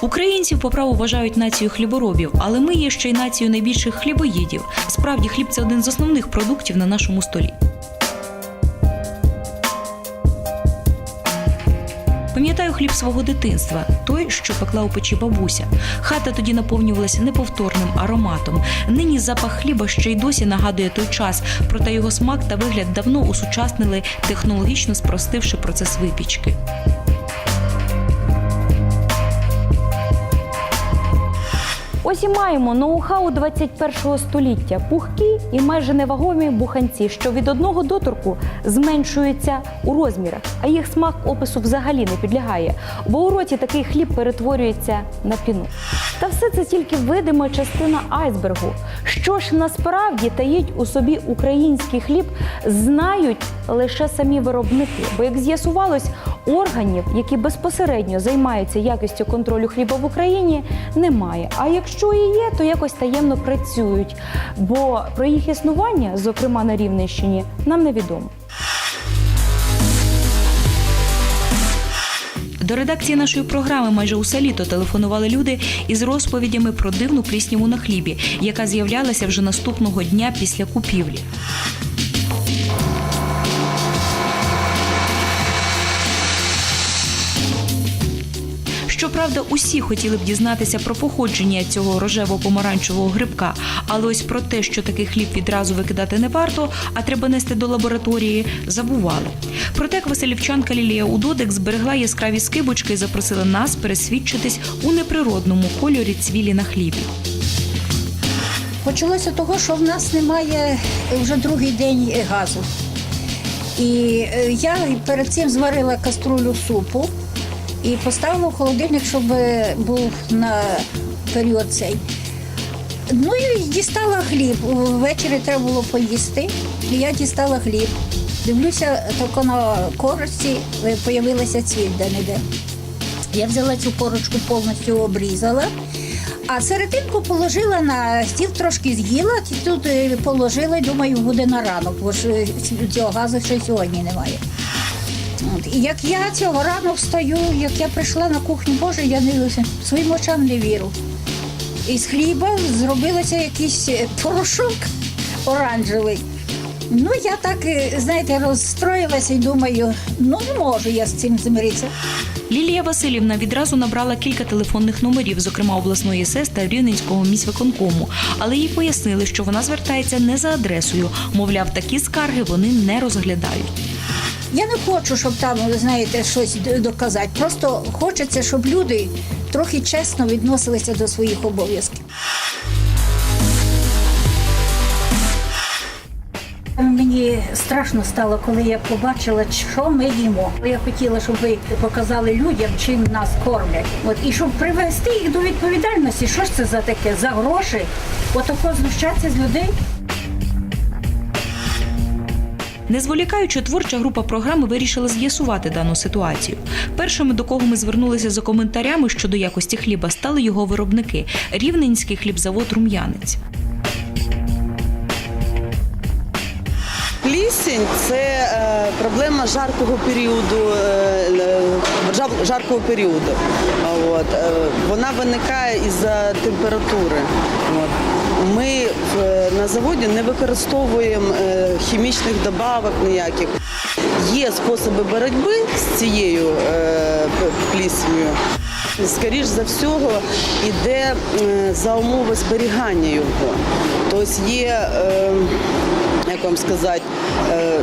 Українців по праву вважають нацією хліборобів, але ми є ще й нацією найбільших хлібоїдів. Справді, хліб це один з основних продуктів на нашому столі. Пам'ятаю хліб свого дитинства, той, що пекла у печі бабуся. Хата тоді наповнювалася неповторним ароматом. Нині запах хліба ще й досі нагадує той час, проте його смак та вигляд давно усучаснили, технологічно спростивши процес випічки. Ось і маємо ноу-хау 21 століття. Пухкі і майже невагомі буханці, що від одного доторку зменшуються у розмірах, а їх смак опису взагалі не підлягає, бо у роті такий хліб перетворюється на піну. Та все це тільки видима частина айсбергу. Що ж насправді таїть у собі український хліб, знають лише самі виробники. Бо як з'ясувалось, органів, які безпосередньо займаються якістю контролю хліба в Україні, немає. А якщо і є, то якось таємно працюють. Бо про їх існування, зокрема на Рівненщині, нам невідомо. До редакції нашої програми майже усе літо телефонували люди із розповідями про дивну плісняву на хлібі, яка з'являлася вже наступного дня після купівлі. Щоправда, усі хотіли б дізнатися про походження цього рожево-помаранчевого грибка, але ось про те, що такий хліб відразу викидати не варто, а треба нести до лабораторії, забували. Проте василівчанка Лілія Удодик зберегла яскраві скибочки і запросила нас пересвідчитись у неприродному кольорі цвілі на хлібі. Почалося того, що в нас немає вже другий день газу. І е, я перед цим зварила каструлю супу і поставила в холодильник, щоб був на період цей. Ну і дістала хліб. Ввечері треба було поїсти. І я дістала хліб. Дивлюся, тільки на корочці появилася цвіль де-не-де. Я взяла цю корочку повністю обрізала, а серединку положила на стіл, трошки з'їла, тут е, положила, думаю, буде на ранок, бо ж е, цього газу ще сьогодні немає. От. І як я цього рано встаю, як я прийшла на кухню, Боже, я не своїм очам не вірю. Із хліба зробилося якийсь е, порошок оранжевий. Ну, я так, е, знаєте, розстроїлася і думаю, ну не можу я з цим змиритися. Лілія Васильівна відразу набрала кілька телефонних номерів, зокрема обласної СЕС та Рівненського міськвиконкому, але їй пояснили, що вона звертається не за адресою. Мовляв, такі скарги вони не розглядають. Я не хочу, щоб там, ви знаєте, щось доказати. Просто хочеться, щоб люди трохи чесно відносилися до своїх обов'язків. Мені страшно стало, коли я побачила, що ми їмо. Я хотіла, щоб ви показали людям, чим нас кормлять. От і щоб привести їх до відповідальності, що ж це за таке? За гроші? Отако знущатися з людей. Не зволікаючи, творча група програми вирішила з'ясувати дану ситуацію. Першими, до кого ми звернулися за коментарями щодо якості хліба, стали його виробники Рівненський хлібзавод Рум'янець. Плісень це е, проблема жаркого періоду, е, е, жаркого періоду. Вона виникає із-за температури. От. Ми на заводі не використовуємо е, хімічних добавок ніяких. Є способи боротьби з цією е, пліснею. Скоріш за всього, йде е, за умови зберігання його. Тобто є, е, як вам сказати, е,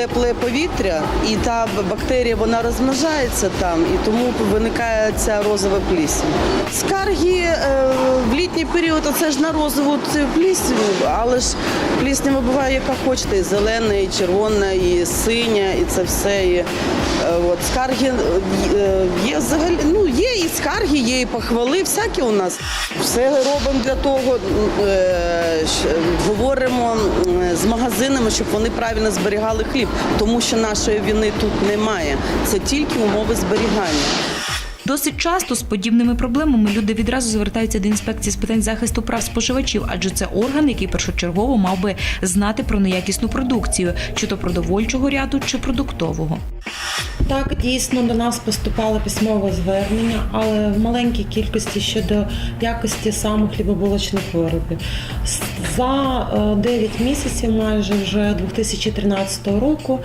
тепле повітря, і та бактерія вона розмножається там, і тому виникає ця розова плісень. Скарги е, в літній період це ж на розову цю плісню, але ж пліснява буває, яка хочете, і зелена, і червона, і синя, і це все. І, е, от, скарги е, є взагалі, ну є і скарги, є і похвали, всякі у нас. Все робимо для того, е, говоримо з магазинами, щоб вони правильно зберігали хліб, тому що нашої війни тут немає. Це тільки умови зберігання. Досить часто з подібними проблемами люди відразу звертаються до інспекції з питань захисту прав споживачів, адже це орган, який першочергово мав би знати про неякісну продукцію, чи то продовольчого ряду, чи продуктового. Так, дійсно до нас поступало письмове звернення, але в маленькій кількості щодо якості саме хлібобулочних виробів. За е, 9 місяців, майже вже 2013 року,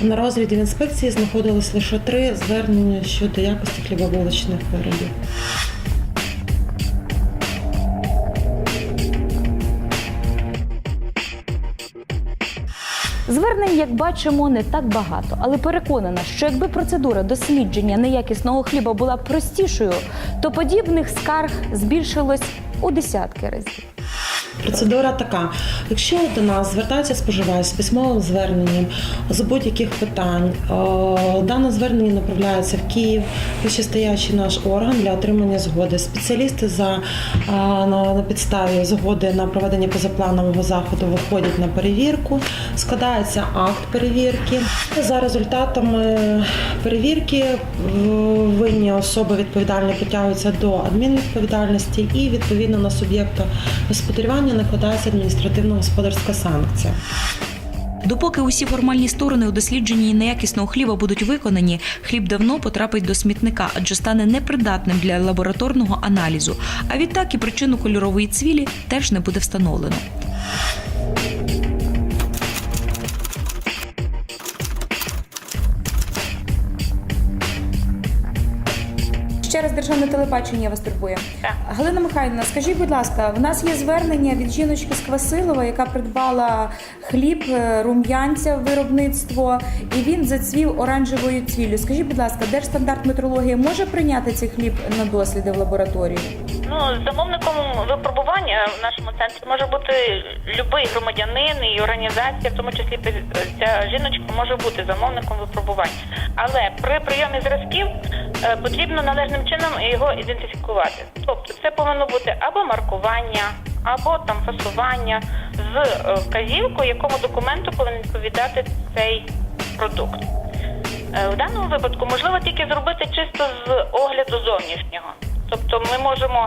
на розгляді інспекції знаходилось лише три звернення щодо якості хлібобулочних виробів. Звернень, як бачимо, не так багато, але переконана, що якби процедура дослідження неякісного хліба була простішою, то подібних скарг збільшилось у десятки разів. Процедура така: якщо до нас звертається споживач з письмовим зверненням з будь-яких питань, е, дане звернення направляється в Київ, вищестоячий наш орган для отримання згоди. Спеціалісти за е, на, підставі згоди на проведення позапланового заходу виходять на перевірку, складається акт перевірки. За результатами перевірки е, винні особи відповідальні притягуються до адмінвідповідальності і відповідно на суб'єкта господарювання накладається адміністративно-господарська санкція. Допоки усі формальні сторони у дослідженні неякісного хліба будуть виконані, хліб давно потрапить до смітника, адже стане непридатним для лабораторного аналізу. А відтак і причину кольорової цвілі теж не буде встановлено. Ще раз державне телебачення вас турбує. Галина Михайлівна, скажіть, будь ласка, в нас є звернення від жіночки з Квасилова, яка придбала хліб, е, рум'янця виробництво, і він зацвів оранжевою цвіллю. Скажіть, будь ласка, держстандарт метрології може прийняти цей хліб на досліди в лабораторію? Ну, замовником випробування в нашому центрі може бути будь-який громадянин і організація, в тому числі ця жіночка може бути замовником випробувань. Але при прийомі зразків е, потрібно належним чином його ідентифікувати. Тобто це повинно бути або маркування, або там фасування з е, вказівкою, якому документу повинен відповідати цей продукт. Е, В даному випадку можливо тільки зробити чисто з огляду зовнішнього. Тобто ми можемо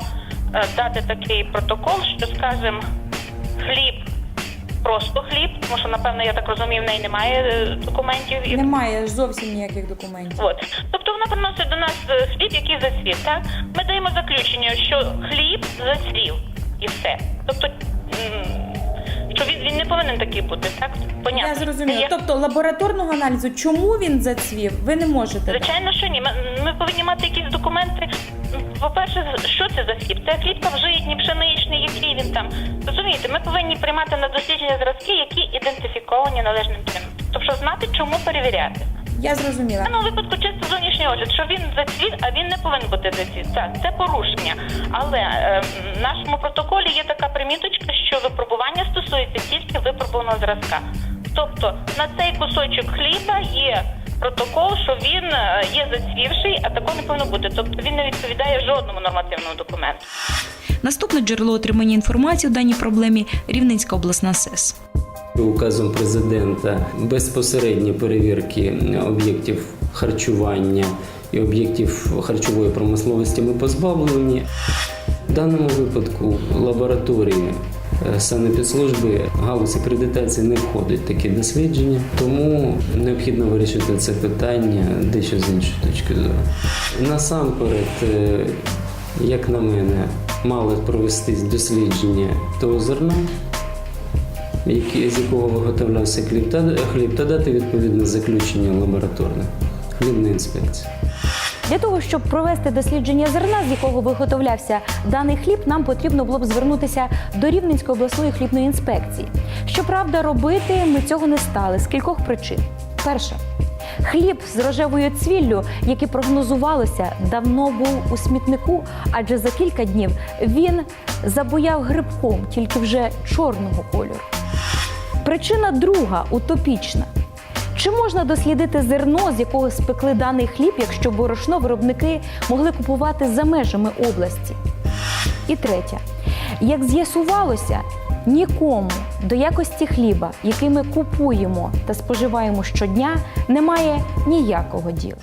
е, дати такий протокол, що скажемо хліб, просто хліб, тому що напевно я так розумію, в неї немає е, документів Немає зовсім ніяких документів. От. Тобто вона приносить до нас е, хліб, який засвів. Так? Ми даємо заключення, що хліб засвів і все. Тобто, що він, він не повинен такий бути, так? Понятно. Я зрозуміла. Є- Тобто лабораторного аналізу, чому він зацвів, ви не можете. Звичайно, що ні. Ми, ми повинні мати якісь документи. По-перше, що це за хліб? Це хліб житній, пшеничний, який він там. Розумієте, ми повинні приймати на дослідження зразки, які ідентифіковані належним чином. Тобто знати, чому перевіряти. Я зрозуміла. В даному випадку чисто зовнішній огляд, що він зацвіт, а він не повинен бути зацвіт. Так, це порушення. Але е, в нашому протоколі є така приміточка, що випробування стосується тільки випробуваного зразка. Тобто на цей кусочок хліба є протокол, що він е, є зацвівший, а такого не повинно бути. Тобто він не відповідає жодному нормативному документу. Наступне джерело отримання інформації у даній проблемі Рівненська обласна СЕС. Указом президента безпосередні перевірки об'єктів харчування і об'єктів харчової промисловості ми позбавлені. В даному випадку лабораторії санепідслужби галузь акредитації не входить такі дослідження, тому необхідно вирішити це питання дещо з іншої точки зору. Насамперед, е, як на мене, мали провестись дослідження того зерна, які- з якого виготовлявся хліб, та, хліб, та дати відповідне заключення лабораторне хлібної інспекції. Для того, щоб провести дослідження зерна, з якого виготовлявся даний хліб, нам потрібно було б звернутися до Рівненської обласної хлібної інспекції. Щоправда, робити ми цього не стали з кількох причин. Перше. Хліб з рожевою цвіллю, який прогнозувалося, давно був у смітнику, адже за кілька днів він забуяв грибком, тільки вже чорного кольору. Причина друга утопічна. Чи можна дослідити зерно, з якого спекли даний хліб, якщо борошно виробники могли купувати за межами області? І третє. Як з'ясувалося, нікому до якості хліба, який ми купуємо та споживаємо щодня, немає ніякого діла.